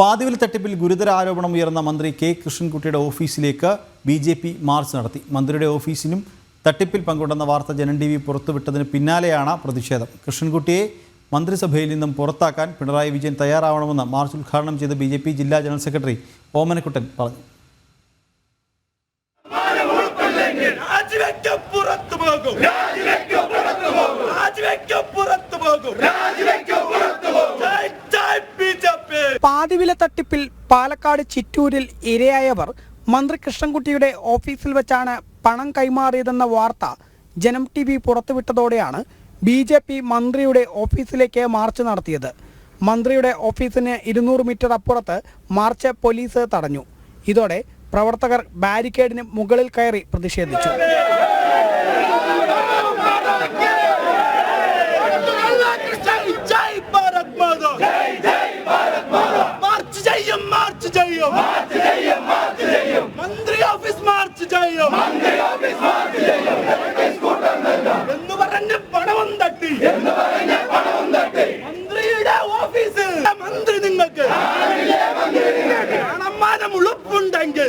പാതിവിൽ തട്ടിപ്പിൽ ഗുരുതര ആരോപണം ഉയർന്ന മന്ത്രി കെ കൃഷ്ണൻകുട്ടിയുടെ ഓഫീസിലേക്ക് ബി ജെ പി മാർച്ച് നടത്തി. മന്ത്രിയുടെ ഓഫീസിനും തട്ടിപ്പിൽ പങ്കുണ്ടെന്ന വാർത്ത ജനൻ ടി വി പുറത്തുവിട്ടതിന് പിന്നാലെയാണ് പ്രതിഷേധം. കൃഷ്ണൻകുട്ടിയെ മന്ത്രിസഭയിൽ നിന്നും പുറത്താക്കാൻ പിണറായി വിജയൻ തയ്യാറാവണമെന്ന് മാർച്ച് ഉദ്ഘാടനം ചെയ്ത ബി ജെ പി ജില്ലാ ജനറൽ സെക്രട്ടറി ഓമനക്കുട്ടൻ പറഞ്ഞു. രാജിവെക്ക പുറത്തു പോകും. പുറത്തു പോകും. പാതിവില തട്ടിപ്പിൽ പാലക്കാട് ചിറ്റൂരിൽ ഇരയായവർ മന്ത്രി കൃഷ്ണൻകുട്ടിയുടെ ഓഫീസിൽ വെച്ചാണ് പണം കൈമാറിയതെന്ന വാർത്ത ജനം ടി വി പുറത്തുവിട്ടതോടെയാണ് ബി ജെ പി മന്ത്രിയുടെ ഓഫീസിലേക്ക് മാർച്ച് നടത്തിയത്. മന്ത്രിയുടെ ഓഫീസിന് ഇരുന്നൂറ് മീറ്റർ അപ്പുറത്ത് മാർച്ച് പോലീസ് തടഞ്ഞു. ഇതോടെ പ്രവർത്തകർ ബാരിക്കേഡിന് മുകളിൽ കയറി പ്രതിഷേധിച്ചു. ചെയ്യും മാർച്ച് ചെയ്യും. മാർച്ച് ചെയ്യും മാർച്ച് ചെയ്യും. മന്ത്രി ഓഫീസ് മാർച്ച് ചെയ്യും. മന്ത്രി ഓഫീസ് മാർച്ച് ചെയ്യും. എന്ന് പറഞ്ഞ് പണവും തട്ടി. എന്ന് പറഞ്ഞ് പണവും തട്ടി. മന്ത്രിയുടെ ഓഫീസ്. മന്ത്രി നിങ്ങൾക്ക്. നാണമ്മാനം ഉളുപ്പുണ്ടെങ്കിൽ.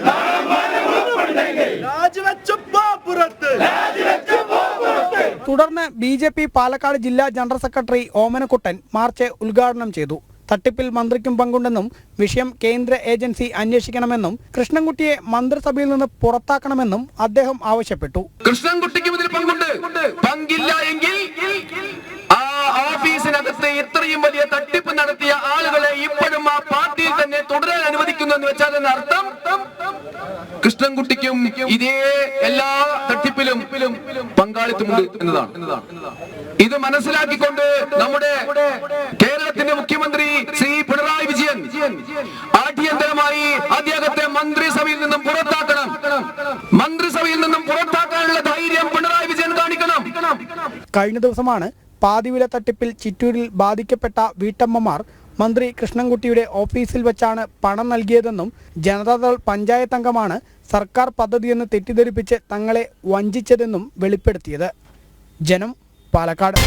രാജിവെച്ചു പുറത്ത്. തുടർന്ന് ബി ജെ പി പാലക്കാട് ജില്ലാ ജനറൽ സെക്രട്ടറി ഓമനക്കുട്ടൻ മാർച്ച് ഉദ്ഘാടനം ചെയ്തു. തട്ടിപ്പിൽ മന്ത്രിക്കും പങ്കുണ്ടെന്നും വിഷയം കേന്ദ്ര ഏജൻസി അന്വേഷിക്കണമെന്നും കൃഷ്ണൻകുട്ടിയെ മന്ത്രിസഭയിൽ നിന്ന് പുറത്താക്കണമെന്നും അദ്ദേഹം ആവശ്യപ്പെട്ടു. കൃഷ്ണൻകുട്ടിക്കും ഇതിൽ പങ്കുണ്ട്. പങ്കില്ല എങ്കിൽ ആ ഓഫീസിനകത്ത് ഇത്രയും വലിയ തട്ടിപ്പ് നടത്തിയ ആളുകളെ ഇപ്പോഴും ആ പാർട്ടിയിൽ തന്നെ തുടരാൻ അനുവദിക്കുന്നു എന്ന് വെച്ചാൽ അർത്ഥം കൃഷ്ണൻകുട്ടിക്കും ഇതേ എല്ലാ തട്ടിപ്പിലും പങ്കാളിത്തമുണ്ട് എന്നതാണ്. ഇത് മനസ്സിലാക്കിക്കൊണ്ട് നമ്മുടെ കേരളത്തിന്റെ മുഖ്യമന്ത്രി ശ്രീ പിണറായി വിജയൻ അടിയന്തരമായി അദ്ദേഹത്തെ മന്ത്രിസഭയിൽ നിന്നും പുറത്താക്കണം. മന്ത്രിസഭയിൽ നിന്നും പുറത്താക്കാനുള്ള ധൈര്യം പിണറായി വിജയൻ കാണിക്കണം. കഴിഞ്ഞ ദിവസമാണ് പാതിവില തട്ടിപ്പിൽ ചിറ്റൂരിൽ ബാധിക്കപ്പെട്ട വീട്ടമ്മമാർ മന്ത്രി കൃഷ്ണൻകുട്ടിയുടെ ഓഫീസിൽ വെച്ചാണ് പണം നൽകിയതെന്നും ജനതാദൾ പഞ്ചായത്ത് അംഗമാണ് സർക്കാർ പദ്ധതിയെന്ന് തെറ്റിദ്ധരിപ്പിച്ച് തങ്ങളെ വഞ്ചിച്ചതെന്നും വെളിപ്പെടുത്തിയത്. ജനം പാലക്കാട്.